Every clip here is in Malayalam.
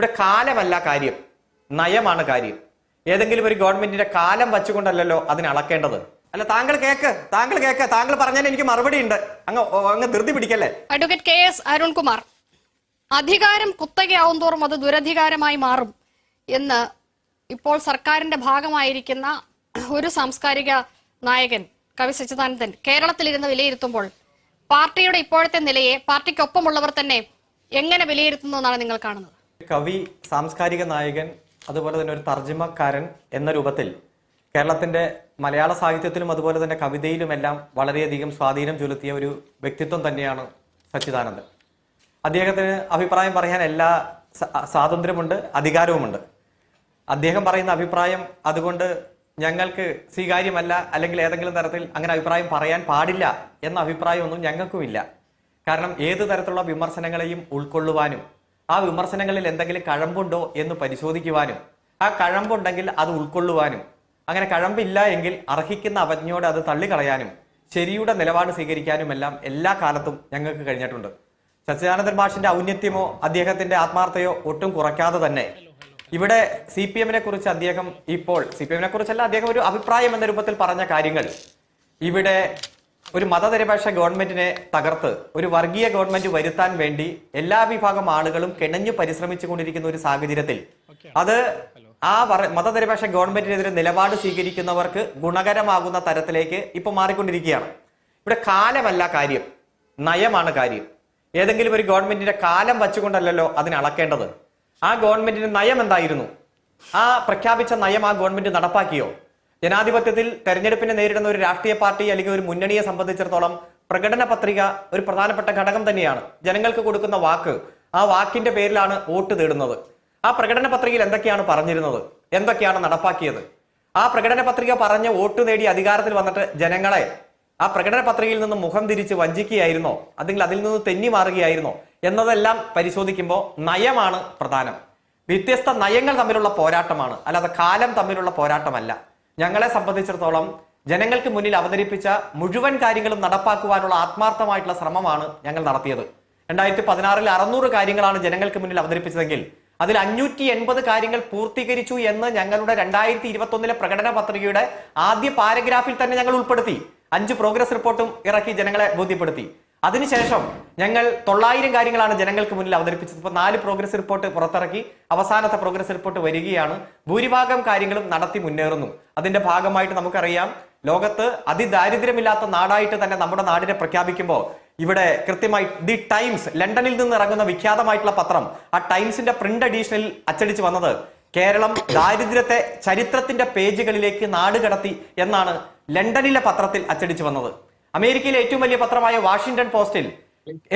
ഇവിടെ കാലമല്ല കാര്യം. നയമാണ് കാര്യം. ഏതെങ്കിലും ഒരു ഗവൺമെന്റിന്റെ കാലം വച്ചുകൊണ്ടല്ലല്ലോ അതിനെ അളക്കേണ്ടത്. അല്ല താങ്കൾ കേക്ക് താങ്കൾ കേക്ക് താങ്കൾ പറഞ്ഞാൽ എനിക്ക് മറുപടി ഉണ്ട്. അങ്ങ് അങ്ങ് ധൃതി പിടിക്കല്ലേ? അഡ്വക്കേറ്റ് കെ എസ് അരുൺകുമാർ അധികാരം കുത്തകയാവും തോറും അത് ദുരധികാരമായി മാറും എന്ന് ഇപ്പോൾ സർക്കാരിന്റെ ഭാഗമായിരിക്കുന്ന ഒരു സാംസ്കാരിക നായകൻ കവി സച്ചിദാനന്ദൻ കേരളത്തിലിരുന്ന് വിലയിരുത്തുമ്പോൾ പാർട്ടിയുടെ ഇപ്പോഴത്തെ നിലയെ പാർട്ടിക്കൊപ്പമുള്ളവർ തന്നെ എങ്ങനെ വിലയിരുത്തുന്നു എന്നാണ് നിങ്ങൾ കാണുന്നത്? കവി സാംസ്കാരിക നായകൻ അതുപോലെ തന്നെ ഒരു തർജിമക്കാരൻ എന്ന രൂപത്തിൽ കേരളത്തിന്റെ മലയാള സാഹിത്യത്തിലും അതുപോലെ തന്നെ കവിതയിലുമെല്ലാം വളരെയധികം സ്വാധീനം ചെലുത്തിയ ഒരു വ്യക്തിത്വം തന്നെയാണ് സച്ചിദാനന്ദൻ. അദ്ദേഹത്തിന് അഭിപ്രായം പറയാൻ എല്ലാ സ്വാതന്ത്ര്യമുണ്ട് അധികാരവുമുണ്ട്. അദ്ദേഹം പറയുന്ന അഭിപ്രായം അതുകൊണ്ട് ഞങ്ങൾക്ക് സ്വീകാര്യമല്ല അല്ലെങ്കിൽ ഏതെങ്കിലും തരത്തിൽ അങ്ങനെ അഭിപ്രായം പറയാൻ പാടില്ല എന്ന അഭിപ്രായമൊന്നും ഞങ്ങൾക്കുമില്ല. കാരണം ഏത് തരത്തിലുള്ള വിമർശനങ്ങളെയും ഉൾക്കൊള്ളുവാനും ആ വിമർശനങ്ങളിൽ എന്തെങ്കിലും കഴമ്പുണ്ടോ എന്ന് പരിശോധിക്കുവാനും ആ കഴമ്പുണ്ടെങ്കിൽ അത് ഉൾക്കൊള്ളുവാനും അങ്ങനെ കഴമ്പില്ല എങ്കിൽ അർഹിക്കുന്ന അവജ്ഞയോടെ അത് തള്ളിക്കളയാനും ശരിയുടെ നിലപാട് സ്വീകരിക്കാനുമെല്ലാം എല്ലാ കാലത്തും ഞങ്ങൾക്ക് കഴിഞ്ഞിട്ടുണ്ട്. സച്ചിദാനന്ദൻ മാഷിന്റെ ഔന്നത്യമോ അദ്ദേഹത്തിന്റെ ആത്മാർത്ഥയോ ഒട്ടും കുറയ്ക്കാതെ തന്നെ. ഇവിടെ സി പി എമ്മിനെ കുറിച്ച് അദ്ദേഹം ഇപ്പോൾ സി പി എമ്മിനെ കുറിച്ചല്ല അദ്ദേഹം ഒരു അഭിപ്രായം എന്ന രൂപത്തിൽ പറഞ്ഞ കാര്യങ്ങൾ. ഇവിടെ ഒരു മതനിരപേക്ഷ ഗവൺമെന്റിനെ തകർത്ത് ഒരു വർഗീയ ഗവൺമെന്റ് വരുത്താൻ വേണ്ടി എല്ലാ വിഭാഗം ആളുകളും കിണഞ്ഞു പരിശ്രമിച്ചു കൊണ്ടിരിക്കുന്ന ഒരു സാഹചര്യത്തിൽ അത് ആ മതനിരപേക്ഷ ഗവൺമെന്റിനെതിരെ നിലപാട് സ്വീകരിക്കുന്നവർക്ക് ഗുണകരമാകുന്ന തരത്തിലേക്ക് ഇപ്പൊ മാറിക്കൊണ്ടിരിക്കുകയാണ്. ഇവിടെ കാലമല്ല കാര്യം. നയമാണ് കാര്യം. ഏതെങ്കിലും ഒരു ഗവൺമെന്റിന്റെ കാലം വച്ചുകൊണ്ടല്ലല്ലോ അതിനെ അളക്കേണ്ടത്. ആ ഗവൺമെന്റിന്റെ നയം എന്തായിരുന്നു? ആ പ്രഖ്യാപിച്ച നയം ആ ഗവൺമെന്റ് നടപ്പാക്കിയോ? ജനാധിപത്യത്തിൽ തെരഞ്ഞെടുപ്പിനെ നേരിടുന്ന ഒരു രാഷ്ട്രീയ പാർട്ടി അല്ലെങ്കിൽ ഒരു മുന്നണിയെ സംബന്ധിച്ചിടത്തോളം പ്രകടന പത്രിക ഒരു പ്രധാനപ്പെട്ട ഘടകം തന്നെയാണ്. ജനങ്ങൾക്ക് കൊടുക്കുന്ന വാക്ക് ആ വാക്കിന്റെ പേരിലാണ് വോട്ട് തേടുന്നത്. ആ പ്രകടന പത്രികയിൽ എന്തൊക്കെയാണ് പറഞ്ഞിരുന്നത്? എന്തൊക്കെയാണ് നടപ്പാക്കിയത്? ആ പ്രകടന പത്രിക പറഞ്ഞ് വോട്ട് നേടി അധികാരത്തിൽ വന്നിട്ട് ജനങ്ങളെ ആ പ്രകടന പത്രികയിൽ നിന്ന് മുഖം തിരിച്ച് വഞ്ചിക്കുകയായിരുന്നോ? അല്ലെങ്കിൽ അതിൽ നിന്ന് തെന്നി മാറുകയായിരുന്നോ? എന്നതെല്ലാം പരിശോധിക്കുമ്പോൾ നയമാണ് പ്രധാനം. വ്യത്യസ്ത നയങ്ങൾ തമ്മിലുള്ള പോരാട്ടമാണ്. അല്ലാതെ കാലം തമ്മിലുള്ള പോരാട്ടമല്ല. ഞങ്ങളെ സംബന്ധിച്ചിടത്തോളം ജനങ്ങൾക്ക് മുന്നിൽ അവതരിപ്പിച്ച മുഴുവൻ കാര്യങ്ങളും നടപ്പാക്കുവാനുള്ള ആത്മാർത്ഥമായിട്ടുള്ള ശ്രമമാണ് ഞങ്ങൾ നടത്തിയത്. രണ്ടായിരത്തി പതിനാറിൽ അറുന്നൂറ് കാര്യങ്ങളാണ് ജനങ്ങൾക്ക് മുന്നിൽ അവതരിപ്പിച്ചതെങ്കിൽ അതിൽ അഞ്ഞൂറ്റി എൺപത് കാര്യങ്ങൾ പൂർത്തീകരിച്ചു എന്ന് ഞങ്ങളുടെ രണ്ടായിരത്തി ഇരുപത്തി ഒന്നിലെ പ്രകടന പത്രികയുടെ ആദ്യ പാരഗ്രാഫിൽ തന്നെ ഞങ്ങൾ ഉൾപ്പെടുത്തി. അഞ്ച് പ്രോഗ്രസ് റിപ്പോർട്ടും ഇറക്കി ജനങ്ങളെ ബോധ്യപ്പെടുത്തി. അതിനുശേഷം ഞങ്ങൾ തൊള്ളായിരം കാര്യങ്ങളാണ് ജനങ്ങൾക്ക് മുന്നിൽ അവതരിപ്പിച്ചത്. ഇപ്പൊ നാല് പ്രോഗ്രസ് റിപ്പോർട്ട് പുറത്തിറക്കി. അവസാനത്തെ പ്രോഗ്രസ് റിപ്പോർട്ട് വരികയാണ്. ഭൂരിഭാഗം കാര്യങ്ങളും നടത്തി മുന്നേറുന്നു. അതിന്റെ ഭാഗമായിട്ട് നമുക്കറിയാം ലോകത്ത് അതിദാരിദ്ര്യമില്ലാത്ത നാടായിട്ട് തന്നെ നമ്മുടെ നാടിനെ പ്രഖ്യാപിക്കുമ്പോൾ ഇവിടെ കൃത്യമായി ദി ടൈംസ് ലണ്ടനിൽ നിന്ന് ഇറങ്ങുന്ന വിഖ്യാതമായിട്ടുള്ള പത്രം ആ ടൈംസിന്റെ പ്രിന്റ് എഡീഷനിൽ അച്ചടിച്ച് വന്നത് കേരളം ദാരിദ്ര്യത്തെ ചരിത്രത്തിന്റെ പേജുകളിലേക്ക് നാട് കടത്തി എന്നാണ് ലണ്ടനിലെ പത്രത്തിൽ അച്ചടിച്ചു വന്നത്. അമേരിക്കയിലെ ഏറ്റവും വലിയ പത്രമായ വാഷിംഗ്ടൺ പോസ്റ്റിൽ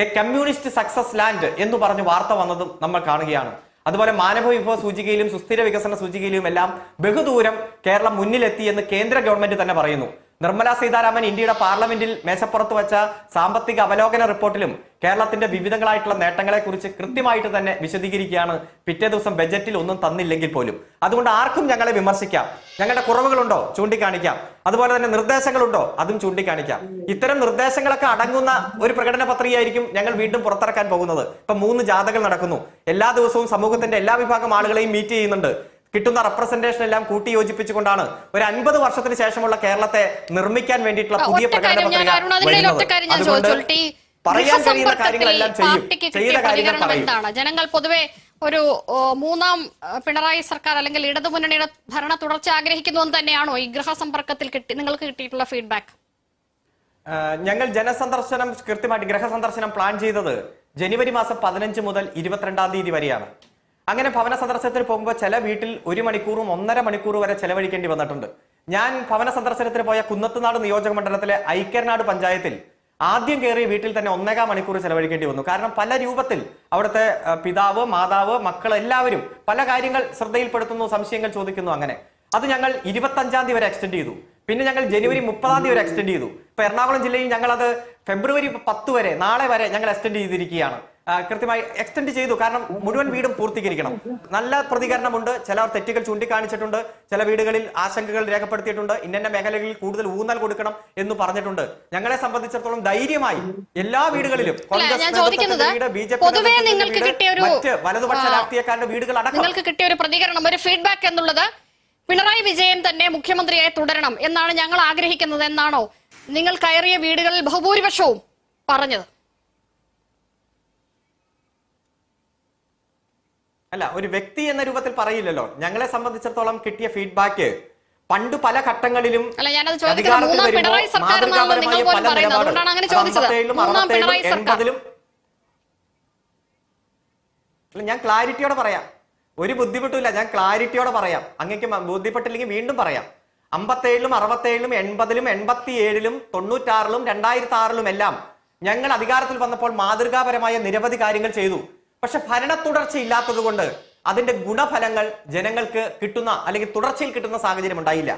എ കമ്മ്യൂണിസ്റ്റ് സക്സസ് ലാൻഡ് എന്ന് പറഞ്ഞ് വാർത്ത വന്നതും നമ്മൾ കാണുകയാണ്. അതുപോലെ മാനവ വിഭവ സൂചികയിലും സുസ്ഥിര വികസന സൂചികയിലും എല്ലാം ബഹുദൂരം കേരളം മുന്നിലെത്തി എന്ന് കേന്ദ്ര ഗവൺമെന്റ് തന്നെ പറയുന്നു. നിർമ്മല സീതാരാമൻ ഇന്ത്യയുടെ പാർലമെന്റിൽ മേശപ്പുറത്ത് വച്ച സാമ്പത്തിക അവലോകന റിപ്പോർട്ടിലും കേരളത്തിന്റെ വിവിധങ്ങളായിട്ടുള്ള നേട്ടങ്ങളെ കുറിച്ച് കൃത്യമായിട്ട് തന്നെ വിശദീകരിക്കുകയാണ്. പിറ്റേ ദിവസം ബജറ്റിൽ ഒന്നും തന്നില്ലെങ്കിൽ പോലും. അതുകൊണ്ട് ആർക്കും ഞങ്ങളെ വിമർശിക്കാം. ഞങ്ങളുടെ കുറവുകളുണ്ടോ? ചൂണ്ടിക്കാണിക്കാം. അതുപോലെ തന്നെ നിർദ്ദേശങ്ങളുണ്ടോ? അതും ചൂണ്ടിക്കാണിക്കാം. ഇത്തരം നിർദ്ദേശങ്ങളൊക്കെ അടങ്ങുന്ന ഒരു പ്രകടന പത്രികയായിരിക്കും ഞങ്ങൾ വീണ്ടും പുറത്തിറക്കാൻ പോകുന്നത്. ഇപ്പൊ മൂന്ന് ജാഥകൾ നടക്കുന്നു. എല്ലാ ദിവസവും സമൂഹത്തിന്റെ എല്ലാ വിഭാഗം ആളുകളെയും മീറ്റ് ചെയ്യുന്നുണ്ട്. കിട്ടുന്ന റെപ്രസെന്റേഷൻ എല്ലാം കൂട്ടി യോജിപ്പിച്ചുകൊണ്ടാണ് ഒരു അൻപത് വർഷത്തിന് ശേഷമുള്ള കേരളത്തെ നിർമ്മിക്കാൻ വേണ്ടിയിട്ടുള്ള പുതിയ പ്രകടന പത്രിക അതുകൊണ്ട് പറയാൻ കഴിയുന്ന കാര്യങ്ങളെല്ലാം ചെയ്യും. ചെയ്ത കാര്യങ്ങൾ പറയും. ജനങ്ങൾ പൊതുവെ ഒരു മൂന്നാം പിണറായി സർക്കാർ അല്ലെങ്കിൽ ഇടതുമുന്നണിയുടെ ഭരണ തുടർച്ച ആഗ്രഹിക്കുന്നു എന്ന് തന്നെയാണോ ഈ ഗൃഹസമ്പർക്കത്തിൽ കിട്ടി നിങ്ങൾക്ക് കിട്ടിയിട്ടുള്ള ഫീഡ്ബാക്ക് ഞങ്ങൾ ജനസന്ദർശനം കൃത്യമായിട്ട് ഗൃഹസന്ദർശനം പ്ലാൻ ചെയ്തത് ജനുവരി മാസം പതിനഞ്ച് മുതൽ ഇരുപത്തിരണ്ടാം തീയതി വരെയാണ്. അങ്ങനെ ഭവന സന്ദർശനത്തിന് പോകുമ്പോൾ ചില വീട്ടിൽ ഒരു മണിക്കൂറും ഒന്നര മണിക്കൂർ വരെ ചെലവഴിക്കേണ്ടി വന്നിട്ടുണ്ട്. ഞാൻ ഭവന സന്ദർശനത്തിന് പോയ കുന്നത്തുനാട് നിയോജക മണ്ഡലത്തിലെ ഐക്യർനാട് പഞ്ചായത്തിൽ ആദ്യം കയറിയ വീട്ടിൽ തന്നെ ഒന്നേകാൽ മണിക്കൂർ ചെലവഴിക്കേണ്ടി വന്നു. കാരണം പല രൂപത്തിൽ അവിടുത്തെ പിതാവ് മാതാവ് മക്കൾ എല്ലാവരും പല കാര്യങ്ങൾ ശ്രദ്ധയിൽപ്പെടുത്തുന്നു സംശയങ്ങൾ ചോദിക്കുന്നു അങ്ങനെ. അത് ഞങ്ങൾ ഇരുപത്തഞ്ചാം തീയതി വരെ എക്സ്റ്റെൻഡ് ചെയ്തു. പിന്നെ ഞങ്ങൾ ജനുവരി മുപ്പതാം തീയതി വരെ എക്സ്റ്റെൻഡ് ചെയ്തു. ഇപ്പൊ എറണാകുളം ജില്ലയിൽ ഞങ്ങൾ അത് ഫെബ്രുവരി പത്ത് വരെ നാളെ വരെ ഞങ്ങൾ എക്സ്റ്റെൻഡ് ചെയ്തിരിക്കുകയാണ്. കൃത്യമായി എക്സ്റ്റെൻഡ് ചെയ്തു. കാരണം മുഴുവൻ വീടും പൂർത്തീകരിക്കണം. നല്ല പ്രതികരണമുണ്ട്. ചിലർ തെറ്റുകൾ ചൂണ്ടിക്കാണിച്ചിട്ടുണ്ട്. ചില വീടുകളിൽ ആശങ്കകൾ രേഖപ്പെടുത്തിയിട്ടുണ്ട്. ഇന്ന മേഖലകളിൽ കൂടുതൽ ഊന്നൽ കൊടുക്കണം എന്ന് പറഞ്ഞിട്ടുണ്ട്. ഞങ്ങളെ സംബന്ധിച്ചിടത്തോളം ധൈര്യമായി എല്ലാ വീടുകളിലും കോൺഗ്രസ് മറ്റ് വലതുപക്ഷ രാഷ്ട്രീയക്കാരുടെ വീടുകൾ അടക്കം. നിങ്ങൾക്ക് കിട്ടിയ ഒരു പ്രതികരണം ഒരു ഫീഡ്ബാക്ക് എന്നുള്ളത് പിണറായി വിജയൻ തന്നെ മുഖ്യമന്ത്രിയായി തുടരണം എന്നാണ് ഞങ്ങൾ ആഗ്രഹിക്കുന്നത് എന്നാണോ നിങ്ങൾ കയറിയ വീടുകളിൽ ബഹുഭൂരിപക്ഷവും പറഞ്ഞത്? അല്ല ഒരു വ്യക്തി എന്ന രൂപത്തിൽ പറയില്ലല്ലോ. ഞങ്ങളെ സംബന്ധിച്ചിടത്തോളം കിട്ടിയ ഫീഡ്ബാക്ക് പണ്ട് പല ഘട്ടങ്ങളിലും അല്ല. എൺപതിലും ഞാൻ ക്ലാരിറ്റിയോടെ പറയാം. ഒരു ബുദ്ധിമുട്ടില്ല ഞാൻ ക്ലാരിറ്റിയോടെ പറയാം. അങ്ങേക്ക് ബുദ്ധിപ്പെട്ടില്ലെങ്കിൽ ബോധ്യപ്പെട്ടില്ലെങ്കിൽ വീണ്ടും പറയാം. അമ്പത്തേഴിലും അറുപത്തേഴിലും എൺപതിലും എൺപത്തി ഏഴിലും തൊണ്ണൂറ്റാറിലും രണ്ടായിരത്തി ആറിലും എല്ലാം ഞങ്ങൾ അധികാരത്തിൽ വന്നപ്പോൾ മാതൃകാപരമായ നിരവധി കാര്യങ്ങൾ ചെയ്തു. പക്ഷെ ഭരണ തുടർച്ച ഇല്ലാത്തത് കൊണ്ട് അതിന്റെ ഗുണഫലങ്ങൾ ജനങ്ങൾക്ക് കിട്ടുന്ന അല്ലെങ്കിൽ തുടർച്ചയിൽ കിട്ടുന്ന സാഹചര്യം ഉണ്ടായില്ല.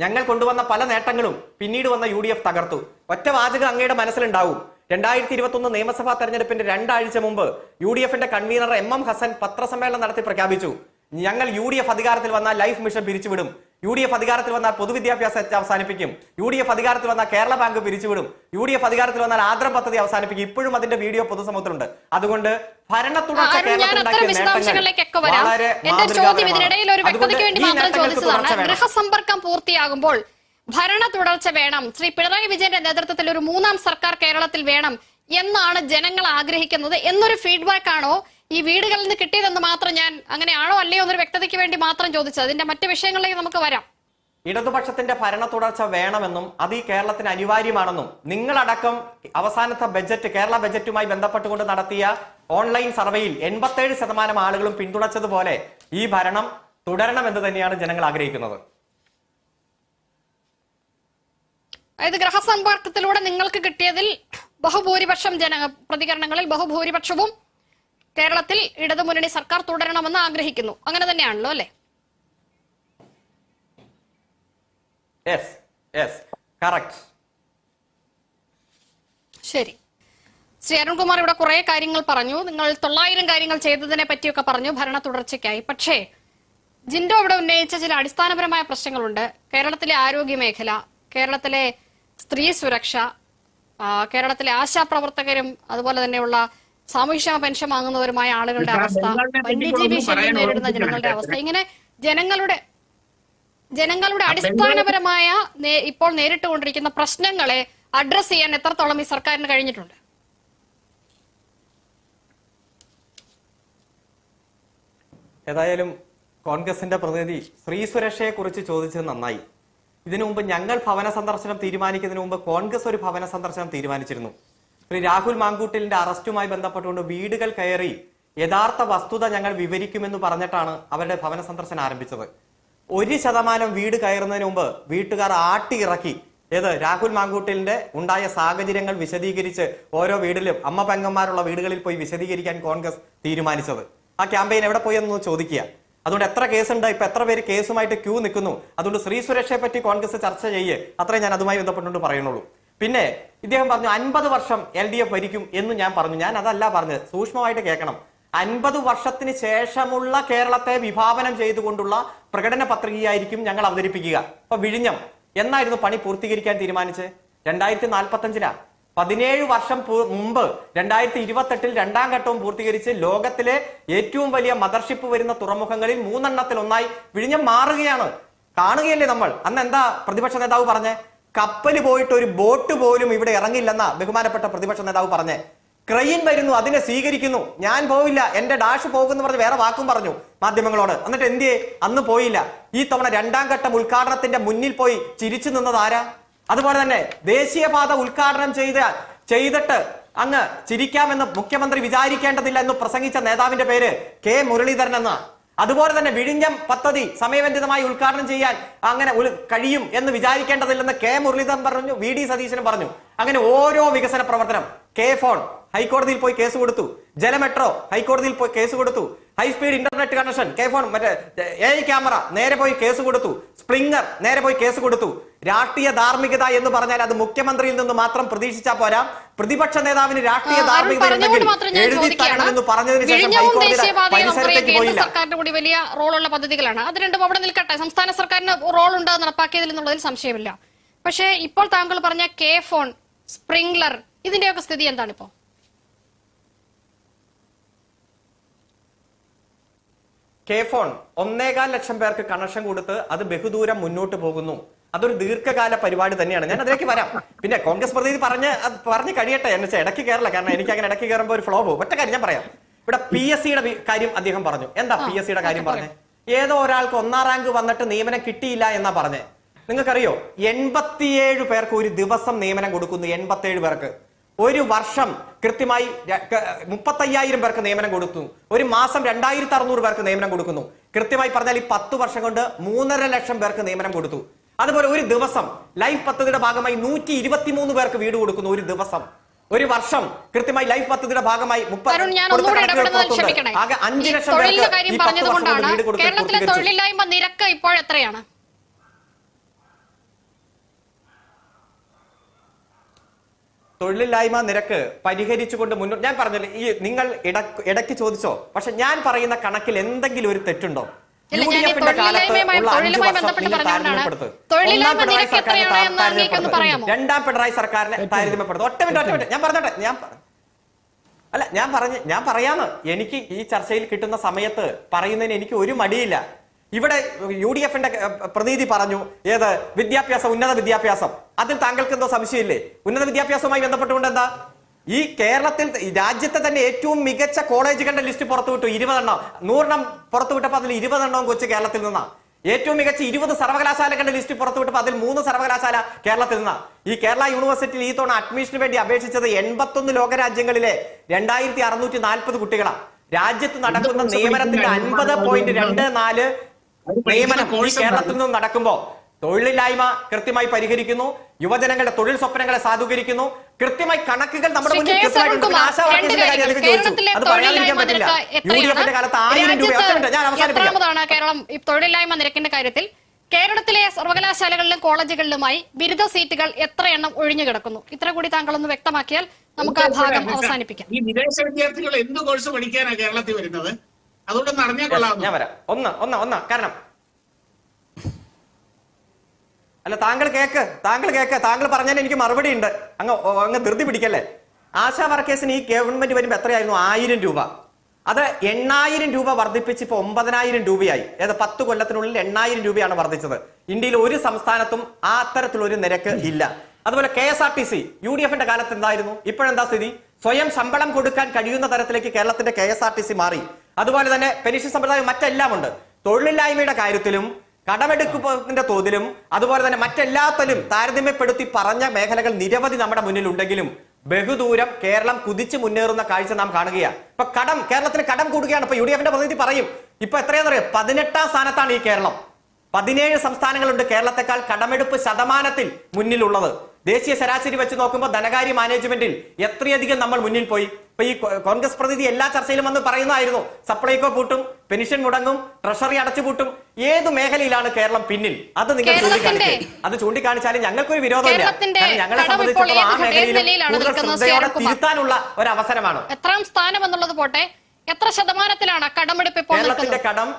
ഞങ്ങൾ കൊണ്ടുവന്ന പല നേട്ടങ്ങളും പിന്നീട് വന്ന യു ഡി എഫ് തകർത്തു. ഒറ്റ വാചകം അങ്ങയുടെ മനസ്സിലുണ്ടാവും. രണ്ടായിരത്തി ഇരുപത്തൊന്ന് നിയമസഭാ തെരഞ്ഞെടുപ്പിന്റെ രണ്ടാഴ്ച മുമ്പ് യു ഡി എഫിന്റെ കൺവീനർ എം എം ഹസൻ പത്രസമ്മേളനം നടത്തി പ്രഖ്യാപിച്ചു. ഞങ്ങൾ യു ഡി എഫ് അധികാരത്തിൽ വന്ന ലൈഫ് മിഷൻ പിരിച്ചുവിടും. യു ഡി എഫ് അധികാരത്തിൽ വന്നാൽ പൊതുവിദ്യാഭ്യാസ അവസാനിപ്പിക്കും. യു ഡി എഫ് അധികാരത്തിൽ വന്നാൽ കേരള ബാങ്ക് പിരിച്ചുവിടും. യു ഡി എഫ് അധികാരത്തിൽ വന്നാൽ ആദ്രം പദ്ധതി അവസാനിപ്പിക്കും. ഇപ്പോഴും അതിന്റെ വീഡിയോ പൊതുസമൂഹത്തിലുണ്ട്. അതുകൊണ്ട് ഭരണ തുടർച്ച കേരളത്തിൽ ഗൃഹസമ്പർക്കം പൂർത്തിയാകുമ്പോൾ ഭരണ തുടർച്ച വേണം. ശ്രീ പിണറായി വിജയന്റെ നേതൃത്വത്തിൽ ഒരു മൂന്നാം സർക്കാർ കേരളത്തിൽ വേണം. എന്നാണ് ജനങ്ങൾ ആഗ്രഹിക്കുന്നത് എന്നൊരു ഫീഡ്ബാക്ക് ആണോ ഈ വീടുകളിൽ നിന്ന് കിട്ടിയതെന്ന് മാത്രം ഞാൻ അങ്ങനെയാണോ അല്ലയോ എന്നൊരു വ്യക്തതയ്ക്ക് വേണ്ടി മാത്രം ചോദിച്ചത്. അതിന്റെ മറ്റു വിഷയങ്ങളിലേക്ക് നമുക്ക് വരാം. ഇടതുപക്ഷത്തിന്റെ ഭരണ തുടർച്ച വേണമെന്നും അത് ഈ കേരളത്തിന് അനിവാര്യമാണെന്നും നിങ്ങളടക്കം അവസാനത്തെ ബജറ്റ് കേരള ബജറ്റുമായി ബന്ധപ്പെട്ടുകൊണ്ട് നടത്തിയ ഓൺലൈൻ സർവേയിൽ എൺപത്തേഴ് ശതമാനം ആളുകളും പിന്തുണച്ചതുപോലെ ഈ ഭരണം തുടരണമെന്ന് തന്നെയാണ് ജനങ്ങൾ ആഗ്രഹിക്കുന്നത്. അതായത് ഗ്രഹസമ്പർക്കത്തിലൂടെ നിങ്ങൾക്ക് കിട്ടിയതിൽ ബഹുഭൂരിപക്ഷം ജന പ്രതികരണങ്ങളിൽ ബഹുഭൂരിപക്ഷവും കേരളത്തിൽ ഇടതുമുന്നണി സർക്കാർ തുടരണമെന്ന് ആഗ്രഹിക്കുന്നു. അങ്ങനെ തന്നെയാണല്ലോ അല്ലെ? ശരി. ശ്രീ അരുൺകുമാർ ഇവിടെ കുറെ കാര്യങ്ങൾ പറഞ്ഞു. നിങ്ങൾ തൊള്ളായിരം കാര്യങ്ങൾ ചെയ്തതിനെ പറ്റിയൊക്കെ പറഞ്ഞു. ഭരണ തുടർച്ചയ്ക്കായി. പക്ഷേ ജിൻഡോ ഇവിടെ ഉന്നയിച്ച ചില അടിസ്ഥാനപരമായ പ്രശ്നങ്ങളുണ്ട്. കേരളത്തിലെ ആരോഗ്യ മേഖല കേരളത്തിലെ സ്ത്രീ സുരക്ഷ കേരളത്തിലെ ആശാപ്രവർത്തകരും അതുപോലെ തന്നെയുള്ള സാമൂഹ്യ പെൻഷൻ വാങ്ങുന്നവരുമായ ആളുകളുടെ അവസ്ഥ വന്യജീവി ശല്യം നേരിടുന്ന ജനങ്ങളുടെ അവസ്ഥ. ഇങ്ങനെ ജനങ്ങളുടെ ജനങ്ങളുടെ അടിസ്ഥാനപരമായ ഇപ്പോൾ നേരിട്ട് കൊണ്ടിരിക്കുന്ന പ്രശ്നങ്ങളെ അഡ്രസ് ചെയ്യാൻ എത്രത്തോളം ഈ സർക്കാരിന് കഴിഞ്ഞിട്ടുണ്ട്? ഏതായാലും കോൺഗ്രസിന്റെ പ്രതിനിധി സ്ത്രീ സുരക്ഷയെ കുറിച്ച് ചോദിച്ചത് നന്നായി. ഇതിനു മുമ്പ് ഞങ്ങൾ ഭവന സന്ദർശനം തീരുമാനിക്കുന്നതിന് മുമ്പ് കോൺഗ്രസ് ഒരു ഭവന സന്ദർശനം തീരുമാനിച്ചിരുന്നു. ശ്രീ രാഹുൽ മാങ്കൂട്ടിലിന്റെ അറസ്റ്റുമായി ബന്ധപ്പെട്ടുകൊണ്ട് വീടുകൾ കയറി യഥാർത്ഥ വസ്തുത ഞങ്ങൾ വിവരിക്കുമെന്ന് പറഞ്ഞിട്ടാണ് അവരുടെ ഭവന സന്ദർശനം ആരംഭിച്ചത്. ഒരു ശതമാനം വീട് കയറുന്നതിന് മുമ്പ് വീട്ടുകാർ ആട്ടി ഇറക്കി ഏത്? രാഹുൽ മാങ്കൂട്ടിലിന്റെ ഉണ്ടായ സാഹചര്യങ്ങൾ വിശദീകരിച്ച് ഓരോ വീടിലും അമ്മ പെങ്ങന്മാരുള്ള വീടുകളിൽ പോയി വിശദീകരിക്കാൻ കോൺഗ്രസ് തീരുമാനിച്ചത്. ആ ക്യാമ്പയിൻ എവിടെ പോയി എന്ന് ചോദിക്കുക. അതുകൊണ്ട് എത്ര കേസുണ്ട് ഇപ്പൊ എത്ര പേര് കേസുമായിട്ട് ക്യൂ നിൽക്കുന്നു? അതുകൊണ്ട് സ്ത്രീ സുരക്ഷയെ പറ്റി കോൺഗ്രസ് ചർച്ച ചെയ്യേ. അത്രേ ഞാൻ അതുമായി ബന്ധപ്പെട്ടുകൊണ്ട് പറയുന്നുള്ളൂ. പിന്നെ ഇദ്ദേഹം പറഞ്ഞു അൻപത് വർഷം എൽ ഡി എഫ് ഭരിക്കും എന്ന് ഞാൻ പറഞ്ഞു. ഞാൻ അതല്ല പറഞ്ഞത്. സൂക്ഷ്മമായിട്ട് കേൾക്കണം. അൻപത് വർഷത്തിന് ശേഷമുള്ള കേരളത്തെ വിഭാവനം ചെയ്തുകൊണ്ടുള്ള പ്രകടന പത്രികയായിരിക്കും ഞങ്ങൾ അവതരിപ്പിക്കുക. അപ്പൊ വിഴിഞ്ഞം. എന്നായിരുന്നു പണി പൂർത്തീകരിക്കാൻ തീരുമാനിച്ച് രണ്ടായിരത്തി നാൽപ്പത്തി അഞ്ചിലാ പതിനേഴ് വർഷം മുമ്പ് രണ്ടായിരത്തി ഇരുപത്തെട്ടിൽ രണ്ടാം ഘട്ടവും പൂർത്തീകരിച്ച് ലോകത്തിലെ ഏറ്റവും വലിയ മദർഷിപ്പ് വരുന്ന തുറമുഖങ്ങളിൽ മൂന്നെണ്ണത്തിൽ ഒന്നായി വിഴിഞ്ഞം മാറുകയാണ്. കാണുകയല്ലേ നമ്മൾ? അന്ന് എന്താ പ്രതിപക്ഷ നേതാവ് പറഞ്ഞേ? കപ്പൽ പോയിട്ട് ഒരു ബോട്ട് പോലും ഇവിടെ ഇറങ്ങില്ലെന്ന ബഹുമാനപ്പെട്ട പ്രതിപക്ഷ നേതാവ് പറഞ്ഞേ. ക്രെയിൻ വരുന്നു അതിനെ സ്വീകരിക്കുന്നു. ഞാൻ പോവില്ല എന്റെ ഡാഷ് പോകുന്നു പറഞ്ഞ് വേറെ വാക്കും പറഞ്ഞു മാധ്യമങ്ങളോട്. എന്നിട്ട് എന്തിയെ? അന്ന് പോയില്ല. ഈ തവണ രണ്ടാം ഘട്ടം ഉദ്ഘാടനത്തിന്റെ മുന്നിൽ പോയി ചിരിച്ചു നിന്നത് ആരാ? അതുപോലെ തന്നെ ദേശീയപാത ഉദ്ഘാടനം ചെയ്ത ചെയ്തിട്ട് അങ്ങ് ചിരിക്കാമെന്ന് മുഖ്യമന്ത്രി വിചാരിക്കേണ്ടതില്ല എന്ന് പ്രസംഗിച്ച നേതാവിന്റെ പേര് കെ മുരളീധരൻ എന്ന. അതുപോലെ തന്നെ വിഴിഞ്ഞം പദ്ധതി സമയബന്ധിതമായി ഉദ്ഘാടനം ചെയ്യാൻ അങ്ങനെ കഴിയും എന്ന് വിചാരിക്കേണ്ടതില്ലെന്ന് കെ മുരളീധരൻ പറഞ്ഞു വി ഡി സതീശനും പറഞ്ഞു. അങ്ങനെ ഓരോ വികസന പ്രവർത്തനം കെ ഫോൺ ഹൈക്കോടതിയിൽ പോയി കേസ് കൊടുത്തു ജല മെട്രോ ഹൈക്കോടതിയിൽ പോയി കേസ് കൊടുത്തു high speed internet connection K phone മറ്റേ എ ക്യാമറ നേരെ പോയി കേസ് കൊടുത്തു സ്പ്രിംഗർ നേരെ പോയി കേസ് കൊടുത്തു. രാഷ്ട്രീയ ധാർമ്മികത എന്ന് പറഞ്ഞാൽ അത് മുഖ്യമന്ത്രിയിൽ നിന്ന് മാത്രം പ്രതീക്ഷിച്ചാൽ പോരാ. പ്രതിപക്ഷ നേതാവിന് രാഷ്ട്രീയ ധാർമ്മികത എഴുതി തരണമെന്ന് പറഞ്ഞതിന് ശേഷം പോയില്ല. സർക്കാരിന്റെ കൂടി വലിയ റോളുള്ള പദ്ധതികളാണ്. അത് രണ്ടും അവിടെ നിൽക്കട്ടെ. സംസ്ഥാന സർക്കാരിന് റോൾ ഉണ്ട് നടപ്പാക്കിയതിൽ എന്നുള്ളതിൽ സംശയമില്ല. പക്ഷേ ഇപ്പോൾ താങ്കൾ പറഞ്ഞ കെ ഫോൺ സ്പ്രിംഗ്ലർ ഇതിന്റെയൊക്കെ സ്ഥിതി എന്താണ് ഇപ്പോ കെ ഫോൺ ഒന്നേകാൽ ലക്ഷം പേർക്ക് കണക്ഷൻ കൊടുത്ത് അത് ബഹുദൂരം മുന്നോട്ട് പോകുന്നു. അതൊരു ദീർഘകാല പരിപാടി തന്നെയാണ്. ഞാൻ അതിലേക്ക് വരാം. പിന്നെ കോൺഗ്രസ് പ്രതിനിധി പറഞ്ഞ് അത് പറഞ്ഞ് കഴിയട്ടെ. എന്ന് വെച്ചാൽ ഇടയ്ക്ക് കയറില്ല കാരണം എനിക്ക് അങ്ങനെ ഇടയ്ക്ക് കയറുമ്പോൾ ഒരു ഫ്ലോ പോകും. ഒറ്റ കാര്യം ഞാൻ പറയാം. ഇവിടെ പി എസ് സിയുടെ കാര്യം അദ്ദേഹം പറഞ്ഞു. എന്താ പി എസ് സിയുടെ കാര്യം പറഞ്ഞേ? ഏതോ ഒരാൾക്ക് ഒന്നാം റാങ്ക് വന്നിട്ട് നിയമനം കിട്ടിയില്ല എന്നാ പറഞ്ഞേ? നിങ്ങൾക്കറിയോ? എൺപത്തിയേഴ് പേർക്ക് ഒരു ദിവസം നിയമനം കൊടുക്കുന്നു എൺപത്തിയേഴ് പേർക്ക്. ഒരു വർഷം കൃത്യമായി മുപ്പത്തയ്യായിരം പേർക്ക് നിയമനം കൊടുത്തു. ഒരു മാസം രണ്ടായിരത്തി അറുന്നൂറ് പേർക്ക് നിയമനം കൊടുക്കുന്നു. കൃത്യമായി പറഞ്ഞാൽ ഈ പത്ത് വർഷം കൊണ്ട് മൂന്നര ലക്ഷം പേർക്ക് നിയമനം കൊടുത്തു. അതുപോലെ ഒരു ദിവസം ലൈഫ് പദ്ധതിയുടെ ഭാഗമായി നൂറ്റി ഇരുപത്തിമൂന്ന് പേർക്ക് വീട് കൊടുക്കുന്നു ഒരു ദിവസം. ഒരു വർഷം കൃത്യമായി ലൈഫ് പദ്ധതിയുടെ ഭാഗമായി ആകെ അഞ്ച് ലക്ഷം പേർക്ക് കേരളത്തിലെ. തൊഴിലില്ലായ്മ നിരക്ക് ഇപ്പോൾ എത്രയാണ്? തൊഴിലില്ലായ്മ നിരക്ക് പരിഹരിച്ചുകൊണ്ട് മുന്നോട്ട് ഞാൻ പറഞ്ഞില്ലേ ഈ നിങ്ങൾ ഇടയ്ക്ക് ഇടയ്ക്ക് ചോദിച്ചോ പക്ഷെ ഞാൻ പറയുന്ന കണക്കിൽ എന്തെങ്കിലും ഒരു തെറ്റുണ്ടോ? രണ്ടാം പിണറായി സർക്കാരിനെ താരതമ്യപ്പെടുത്തും. ഒറ്റ മിനിറ്റ് ഒറ്റ മിനിറ്റ്. ഞാൻ പറഞ്ഞോട്ടെ ഞാൻ അല്ല ഞാൻ പറഞ്ഞ ഞാൻ പറയാന്ന്. എനിക്ക് ഈ ചർച്ചയിൽ കിട്ടുന്ന സമയത്ത് പറയുന്നതിന് എനിക്ക് ഒരു മടിയില്ല. ഇവിടെ യു ഡി എഫിന്റെ പ്രതിനിധി പറഞ്ഞു ഏത് വിദ്യാഭ്യാസം ഉന്നത വിദ്യാഭ്യാസം. അതിൽ താങ്കൾക്ക് എന്തോ സംശയമില്ലേ? ഉന്നത വിദ്യാഭ്യാസവുമായി ബന്ധപ്പെട്ടുകൊണ്ട് എന്താ? ഈ കേരളത്തിൽ രാജ്യത്തെ തന്നെ ഏറ്റവും മികച്ച കോളേജുകളുടെ ലിസ്റ്റ് പുറത്തുവിട്ടു ഇരുപതെണ്ണം. നൂറെണ്ണം പുറത്തുവിട്ടപ്പോൾ അതിൽ ഇരുപതെണ്ണവും കൊച്ചു കേരളത്തിൽ നിന്നാണ് ഏറ്റവും മികച്ച ഇരുപത് സർവകലാശാലകളുടെ ലിസ്റ്റ് പുറത്തുവിട്ടപ്പോൾ അതിൽ മൂന്ന് സർവകലാശാല കേരളത്തിൽ നിന്നാണ് ഈ കേരള യൂണിവേഴ്സിറ്റിയിൽ ഈ തവണ അഡ്മിഷന് വേണ്ടി അപേക്ഷിച്ചത് എൺപത്തൊന്ന് ലോകരാജ്യങ്ങളിലെ രണ്ടായിരത്തി അറുന്നൂറ്റി നാൽപ്പത് കുട്ടികളാണ് രാജ്യത്ത് നടക്കുന്ന നിയമനത്തിന്റെ അൻപത് പോയിന്റ് രണ്ട് നാല് നിയമനം കേരളത്തിൽ നിന്നും നടക്കുമ്പോ തൊഴിലില്ലായ്മ കൃത്യമായി പരിഹരിക്കുന്നു യുവജനങ്ങളുടെ തൊഴിൽ സ്വപ്നങ്ങളെ സാധൂകരിക്കുന്നു. കൃത്യമായി കണക്കുകൾ നമ്മുടെ മുന്നിൽ തൊഴിലില്ലായ്മ നിരക്കിന്റെ കാര്യത്തിൽ? കേരളത്തിലെ സർവകലാശാലകളിലും കോളേജുകളിലുമായി ബിരുദ സീറ്റുകൾ എത്ര എണ്ണം ഒഴിഞ്ഞു കിടക്കുന്നു? ഇത്ര കൂടി താങ്കൾ ഒന്ന് വ്യക്തമാക്കിയാൽ നമുക്ക് ആ ഭാഗം അവസാനിപ്പിക്കാം. ഈ വിദേശ വിദ്യാർത്ഥികൾ എന്ത് കോഴ്സ് പഠിക്കാനാണ് കേരളത്തിൽ വരുന്നത്? അതുകൊണ്ടൊന്ന് അറിഞ്ഞാൽ ഞാൻ വരാം. ഒന്ന് ഒന്ന് ഒന്ന്. കാരണം അല്ല താങ്കൾ കേക്ക് താങ്കൾ കേക്ക് താങ്കൾ പറഞ്ഞാൽ എനിക്ക് മറുപടി ഉണ്ട് അങ്ങ് അങ്ങ് ധൃതി പിടിക്കല്ലേ? ആശാ വർക്കേഴ്സിന് ഈ ഗവൺമെന്റ് വരുമ്പോൾ എത്രയായിരുന്നു? ആയിരം രൂപ. അത് എണ്ണായിരം രൂപ വർദ്ധിപ്പിച്ച് ഇപ്പൊ ഒമ്പതിനായിരം രൂപയായി. ഏത് പത്ത് കൊല്ലത്തിനുള്ളിൽ എണ്ണായിരം രൂപയാണ് വർദ്ധിച്ചത്. ഇന്ത്യയിൽ ഒരു സംസ്ഥാനത്തും ആ അത്തരത്തിലൊരു നിരക്ക് ഇല്ല. അതുപോലെ K S R T C U D എഫിന്റെ കാലത്ത് എന്തായിരുന്നു? ഇപ്പോഴെന്താ സ്ഥിതി? സ്വയം ശമ്പളം കൊടുക്കാൻ കഴിയുന്ന തരത്തിലേക്ക് കേരളത്തിന്റെ K S R T C മാറി. അതുപോലെ തന്നെ പെൻഷൻ സമ്പ്രദായം മറ്റെല്ലാം ഉണ്ട് തൊഴിലില്ലായ്മയുടെ കാര്യത്തിലും കടമെടുക്കുന്നതിന്റെ തോതിലും അതുപോലെ തന്നെ മറ്റെല്ലാത്തിലും താരതമ്യപ്പെടുത്തി പറഞ്ഞ മേഖലകൾ നിരവധി നമ്മുടെ മുന്നിൽ ഉണ്ടെങ്കിലും ബഹുദൂരം കേരളം കുതിച്ചു മുന്നേറുന്ന കാഴ്ച നാം കാണുകയാണ് ഇപ്പൊ കടം കേരളത്തിന് കടം കൂടുകയാണ്. ഇപ്പൊ യു ഡി എഫിന്റെ പ്രതിനിധി പറയും ഇപ്പൊ എത്രയാണെന്നറിയോ പതിനെട്ടാം സ്ഥാനത്താണ് ഈ കേരളം. പതിനേഴ് സംസ്ഥാനങ്ങളുണ്ട് കേരളത്തെക്കാൾ കടമെടുപ്പ് ശതമാനത്തിൽ മുന്നിലുള്ളത്. ദേശീയ ശരാശരി വെച്ച് നോക്കുമ്പോൾ ധനകാര്യ മാനേജ്മെന്റിൽ എത്രയധികം നമ്മൾ മുന്നിൽ പോയി? ഇപ്പൊ ഈ കോൺഗ്രസ് പ്രതിനിധി എല്ലാ ചർച്ചയിലും വന്ന് പറയുന്നതായിരുന്നു സപ്ലൈകോ പൂട്ടും പെൻഷൻ മുടങ്ങും ട്രഷറി അടച്ചുപൂട്ടും ഏത് മേഖലയിലാണ് കേരളം പിന്നിൽ? അത് നിങ്ങൾ കേരളത്തിന്റെ- ചൂണ്ടിക്കാണിക്കും. അത് ചൂണ്ടിക്കാണിച്ചാലും ഞങ്ങൾക്കൊരു വിരോധമില്ല. കാരണം ഞങ്ങളെ സംബന്ധിച്ചിടത്തോളം ആ മേഖലയിൽ നിലയിലാണ് കൂടുതൽ ശ്രദ്ധയോടെ തിരുത്താനുള്ള ഒരു അവസരമാണ് എത്രാം സ്ഥാനം എന്നുള്ളത് പോട്ടെ എത്ര ശതമാനത്തിലാണ് കടമെടുപ്പ് ഇപ്പോൾ കേരളത്തിന്റെ കടം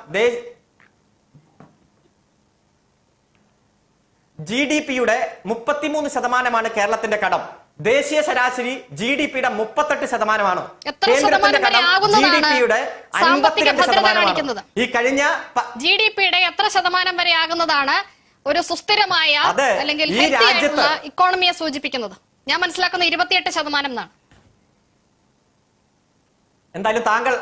ജി ഡി പിയുടെ മുപ്പത്തിമൂന്ന് ശതമാനമാണ് കേരളത്തിന്റെ കടം. ദേശീയ ശരാശരി ജി ഡി പിയുടെ മുപ്പത്തെട്ട് ശതമാനമാണ്. ജി ഡി പിയുടെ അൻപത്തിരണ്ട് ശതമാനമാണ്. ഈ കഴിഞ്ഞ ജി ഡി പിയുടെ എത്ര ശതമാനം വരെ ആകുന്നതാണ് ഒരു സുസ്ഥിരമായ അല്ലെങ്കിൽ ഈ healthy രാജ്യത്ത് ഇക്കോണമിയെ സൂചിപ്പിക്കുന്നത്. ഞാൻ മനസ്സിലാക്കുന്ന ഇരുപത്തിയെട്ട് ശതമാനം എന്നാണ്. എന്തായാലും താങ്കൾ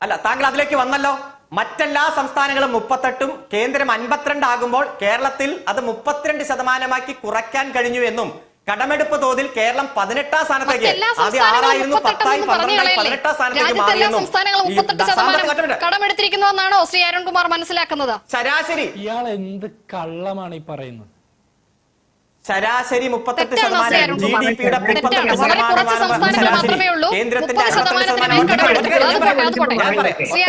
അല്ല താങ്കൾ അതിലേക്ക് വന്നല്ലോ. മറ്റെല്ലാ സംസ്ഥാനങ്ങളും മുപ്പത്തെട്ടും കേന്ദ്രം അൻപത്തിരണ്ട് ആകുമ്പോൾ കേരളത്തിൽ അത് മുപ്പത്തിരണ്ട് ശതമാനമാക്കി കുറയ്ക്കാൻ കഴിഞ്ഞു എന്നും കടമെടുപ്പ് തോതിൽ കേരളം പതിനെട്ടാം സ്ഥാനത്തേക്ക് ആദ്യം ആറായിരുന്നു പത്തായി പന്ത്രണ്ടായി പതിനെട്ടാം സ്ഥാനത്തേക്ക് മാറിയെന്നും കടമെടുത്തിരിക്കുന്നുവെന്നാണോ ശ്രീ അരുൺകുമാർ മനസ്സിലാക്കുന്നത്? ശരാശരി ഇയാൾ എന്ത് കള്ളമാണ് ഈ പറയുന്നത്? ശരാശരി മുപ്പത്തെട്ട് ശതമാനം ശ്രീ ജി ഡി പിയുടെ മുപ്പത്തെട്ട് ശതമാനമാണ് മാത്രമേ ഉള്ളൂ. കേന്ദ്രത്തിന്റെ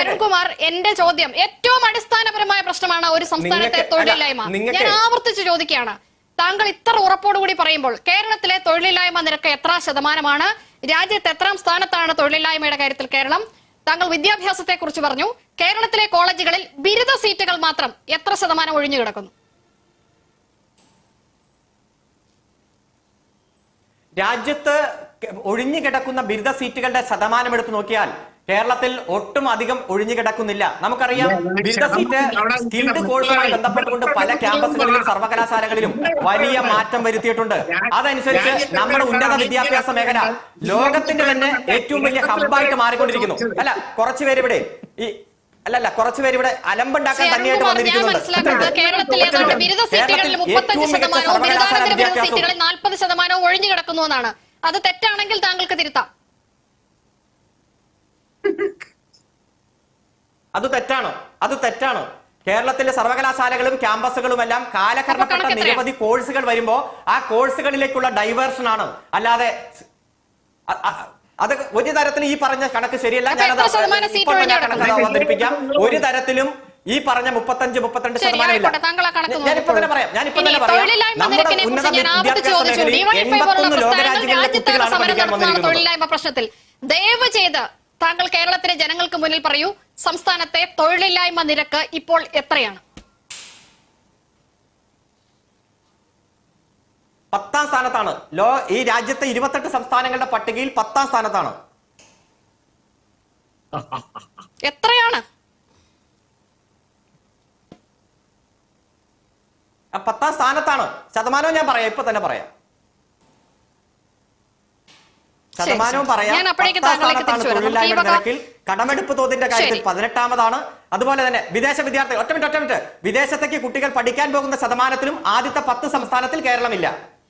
അരുൺകുമാർ എന്റെ ചോദ്യം ഏറ്റവും അടിസ്ഥാനപരമായ പ്രശ്നമാണ് ഒരു സംസ്ഥാനത്തെ തൊഴിലില്ലായ്മ. ഞാൻ ആവർത്തിച്ച് ചോദിക്കുകയാണ്. താങ്കൾ ഇത്ര ഉറപ്പോടുകൂടി പറയുമ്പോൾ കേരളത്തിലെ തൊഴിലില്ലായ്മ നിരക്ക് എത്ര ശതമാനമാണ്? രാജ്യത്ത് എത്രാം സ്ഥാനത്താണ് തൊഴിലില്ലായ്മയുടെ കാര്യത്തിൽ കേരളം? താങ്കൾ വിദ്യാഭ്യാസത്തെ കുറിച്ച് പറഞ്ഞു. കേരളത്തിലെ കോളേജുകളിൽ ബിരുദ സീറ്റുകൾ മാത്രം എത്ര ശതമാനം ഒഴിഞ്ഞു കിടക്കുന്നു? രാജ്യത്ത് ഒഴിഞ്ഞു കിടക്കുന്ന ബിരുദ സീറ്റുകളുടെ ശതമാനം എടുത്തു നോക്കിയാൽ കേരളത്തിൽ ഒട്ടും അധികം ഒഴിഞ്ഞു കിടക്കുന്നില്ല. നമുക്കറിയാം ബിരുദ സീറ്റ് സ്കിൽഡ് കോഴ്സുമായി ബന്ധപ്പെട്ടുകൊണ്ട് പല ക്യാമ്പസുകളിലും സർവകലാശാലകളിലും വലിയ മാറ്റം വരുത്തിയിട്ടുണ്ട്. അതനുസരിച്ച് നമ്മുടെ ഉന്നത വിദ്യാഭ്യാസ മേഖല ലോകത്തിന്റെ തന്നെ ഏറ്റവും വലിയ ഹബ്ബായിട്ട് മാറിക്കൊണ്ടിരിക്കുന്നു. അല്ല കുറച്ചുപേര് ഇവിടെ ഈ അല്ലല്ല കുറച്ചുപേര് ഇവിടെ അലമ്പുണ്ടാക്കാൻ തന്നെയായിട്ട് വന്നിരിക്കുന്നുണ്ട്. ഏറ്റവും മികച്ച സർവകലാശാല ഒഴിഞ്ഞു കിടക്കുന്നു എന്നാണ്. അത് തെറ്റാണെങ്കിൽ താങ്കൾക്ക് തിരുത്താം. അത് തെറ്റാണോ? അത് തെറ്റാണോ? കേരളത്തിലെ സർവകലാശാലകളും ക്യാമ്പസുകളും എല്ലാം കാലക്രമപ്പെട്ട നിരവധി കോഴ്സുകൾ വരുമ്പോ ആ കോഴ്സുകളിലേക്കുള്ള ഡൈവേർഷൻ ആണ് അല്ലാതെ അത് ഒരു തരത്തിലും ഈ പറഞ്ഞ കണക്ക് ശരിയല്ല. ഞാനത്? അവതരിപ്പിക്കാം. ഒരു തരത്തിലും ഈ പറഞ്ഞ മുപ്പത്തഞ്ച് മുപ്പത്തിരണ്ട് ശതമാനമില്ല ഇപ്പൊ തന്നെ പറയാം. ഞാനിപ്പോ ഇപ്പൊ തന്നെ പറയാം. നമ്മുടെ ഉന്നത വിദ്യാഭ്യാസ മേഖലയിൽ എൺപത്തൊന്ന് ലോകരാജ്യങ്ങളിലെ കുട്ടികളാണ് പഠിക്കാൻ വന്നിരിക്കുന്നത്. ദയവ് ചെയ്ത് താങ്കൾ കേരളത്തിലെ ജനങ്ങൾക്ക് മുന്നിൽ പറയൂ സംസ്ഥാനത്തെ തൊഴിലില്ലായ്മ നിരക്ക് ഇപ്പോൾ എത്രയാണ്? പത്താം സ്ഥാനത്താണ്. ലോ ഈ രാജ്യത്തെ ഇരുപത്തെട്ട് സംസ്ഥാനങ്ങളുടെ പട്ടികയിൽ പത്താം സ്ഥാനത്താണ്. എത്രയാണ്? പത്താം സ്ഥാനത്താണ്. ശതമാനവും ഞാൻ പറയാം ഇപ്പൊ തന്നെ പറയാം ശരി, ശതമാനവും ശരി. പറയാം ഞാൻ അപ്പോഴേക്കും പത്താം താങ്കളിലേക്ക് സ്ഥാനത്താണ് തിരിച്ചു വരാം. നമുക്ക് ഈ പറയാം. തൊഴിലില്ലായ്മ നിരക്കിൽ കടമെടുപ്പ് തോതിന്റെ കാര്യത്തിൽ. പതിനെട്ടാമതാണ്. അതുപോലെ തന്നെ വിദേശ വിദ്യാർത്ഥികൾ ഒറ്റമിട്ട് ഒറ്റമിട്ട് ഒറ്റ വിദേശത്തേക്ക് കുട്ടികൾ പഠിക്കാൻ പോകുന്ന ശതമാനത്തിലും ആദ്യത്തെ പത്ത് സംസ്ഥാനത്തിൽ കേരളമില്ല.